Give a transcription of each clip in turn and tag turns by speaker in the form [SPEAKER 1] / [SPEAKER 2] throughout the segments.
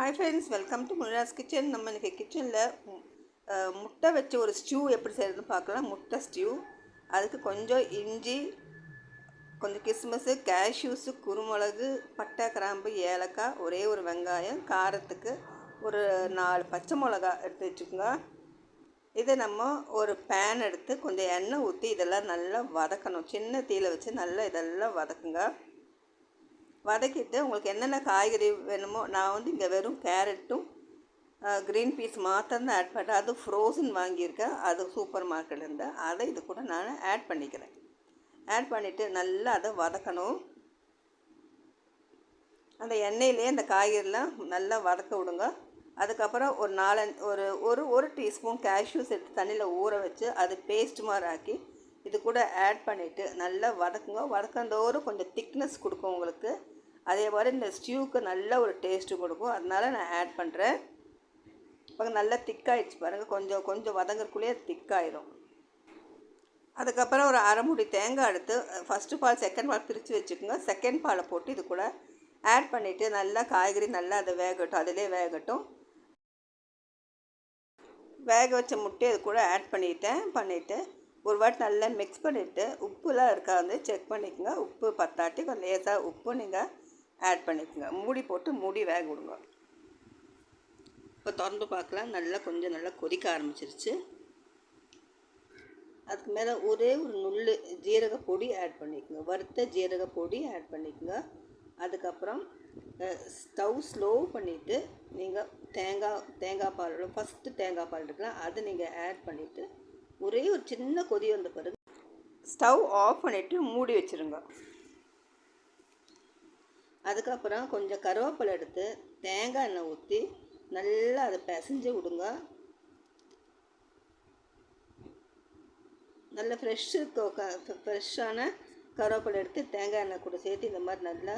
[SPEAKER 1] Hi friends welcome to Munira's kitchen நம்ம இன்றைக்கி கிச்சனில் முட்டை வச்சு ஒரு ஸ்டியூ எப்படி செய்கிறதுன்னு பார்க்கலாம். முட்டை ஸ்டியூ அதுக்கு கொஞ்சம் இஞ்சி கொஞ்சம் கிஸ்மஸ்ஸு கேஷ்யூஸு குருமிளகு பட்டை கிராம்பு ஏலக்காய் ஒரே ஒரு வெங்காயம் காரத்துக்கு ஒரு நாலு பச்சை மிளகா எடுத்து வச்சுக்கோங்க. இதை நம்ம ஒரு பேன் எடுத்து கொஞ்சம் எண்ணெய் ஊற்றி இதெல்லாம் நல்லா வதக்கணும். சின்ன தீயில் வச்சு நல்லா இதெல்லாம் வதக்குங்க. வதக்கிட்டு உங்களுக்கு என்னென்ன காய்கறி வேணுமோ நான் வந்து இங்கே வெறும் கேரட்டும் க்ரீன் பீஸ் மாத்திரம் தான் ஆட் பண்ணுறேன் அது ஃப்ரோசன் வாங்கியிருக்கேன். அது சூப்பர் மார்க்கெட்லேருந்து அதை இது கூட நான் ஆட் பண்ணிக்கிறேன். ஆட் பண்ணிவிட்டு நல்லா அதை வதக்கணும். அந்த எண்ணெயிலே அந்த காய்கறிலாம் நல்லா வதக்க விடுங்க. அதுக்கப்புறம் ஒரு நாலஞ்சு ஒரு ஒரு ஒரு டீஸ்பூன் கேஷ்யூஸ் எடுத்து தண்ணியில் ஊற வச்சு அது பேஸ்ட் மாதிரி ஆக்கி இது கூட ஆட் பண்ணிவிட்டு நல்லா வதக்குங்க. வதக்கந்தோறும் கொஞ்சம் திக்னஸ் கொடுக்கும் உங்களுக்கு. அதே மாதிரி இந்த ஸ்டியூக்கு நல்ல ஒரு டேஸ்ட்டு கொடுக்கும். அதனால் நான் ஆட் பண்ணுறேன் இப்போ நல்லா திக்காயிடுச்சு பாருங்கள் கொஞ்சம் கொஞ்சம் வதங்கறக்குள்ளேயே திக்காயிடும் அதுக்கப்புறம் ஒரு அரைமுடி தேங்காய் எடுத்து ஃபஸ்ட்டு பால் செகண்ட் பால் பிரித்து வச்சுக்கோங்க. செகண்ட் பாலை போட்டு இது கூட ஆட் பண்ணிவிட்டு நல்லா காய்கறி நல்லா அதை வேகட்டும். அதிலே வேகட்டும். வேக வச்ச முட்டையை அது கூட ஆட் பண்ணிட்டேன் பண்ணிவிட்டு ஒரு வாட்டி நல்லா மிக்ஸ் பண்ணிவிட்டு உப்புலாம் இருக்காது செக் பண்ணிக்கோங்க. உப்பு பத்தாட்டி கொஞ்சம் லேசாக உப்பு நீங்கள் ஆட் பண்ணிக்கோங்க. மூடி போட்டு மூடி வேக விடுங்க. இப்போ திறந்து பார்க்கலாம். நல்லா கொஞ்சம் நல்லா கொதிக்க ஆரம்பிச்சிருச்சு. அதுக்கு மேலே ஒரே ஒரு நுல் ஜீரக பொடி ஆட் பண்ணிக்கோங்க. வறுத்த ஜீரக பொடி ஆட் பண்ணிக்கோங்க. அதுக்கப்புறம் ஸ்டவ் ஸ்லோ பண்ணிவிட்டு நீங்கள் தேங்காய் தேங்காய் பால் ஃபஸ்ட்டு தேங்காய் பால் இருக்கலாம் அதை நீங்கள் ஆட் பண்ணிவிட்டு ஒரே ஒரு சின்ன கொதி வந்த பிறகு ஸ்டவ் ஆஃப் பண்ணிவிட்டு மூடி வச்சுருங்க. அதுக்கப்புறம் கொஞ்சம் கருவேப்பிலை எடுத்து தேங்காய் எண்ணெய் ஊற்றி நல்லா அதை பிசைஞ்சு விடுங்க. நல்ல ஃப்ரெஷ்ஷு ஃப்ரெஷ்ஷான கருவேப்பிலை எடுத்து தேங்காய் எண்ணெய் கூட சேர்த்து இந்த மாதிரி நல்லா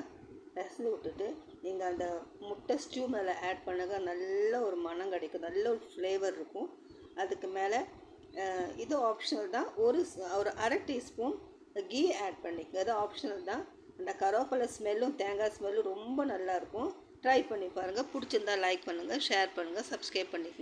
[SPEAKER 1] பிசைஞ்சு விட்டுட்டு நீங்கள் அந்த முட்டை ஸ்டியூ மேலே ஆட் பண்ணுங்க. நல்ல ஒரு மனம் கிடைக்கும். நல்ல ஒரு ஃப்ளேவர் இருக்கும். அதுக்கு மேலே இது ஆப்ஷனல் தான். ஒரு ஒரு அரை டீஸ்பூன் கீ ஆட் பண்ணிக்கங்க. அது ஆப்ஷனல் தான். அந்த கருவேப்பிலை ஸ்மெல்லும் தேங்காய் ஸ்மெல்லும் ரொம்ப நல்லாயிருக்கும் ட்ரை பண்ணி பாருங்கள் பிடிச்சிருந்தா லைக் பண்ணுங்கள் ஷேர் பண்ணுங்கள் சப்ஸ்கிரைப் பண்ணிக்கோங்க.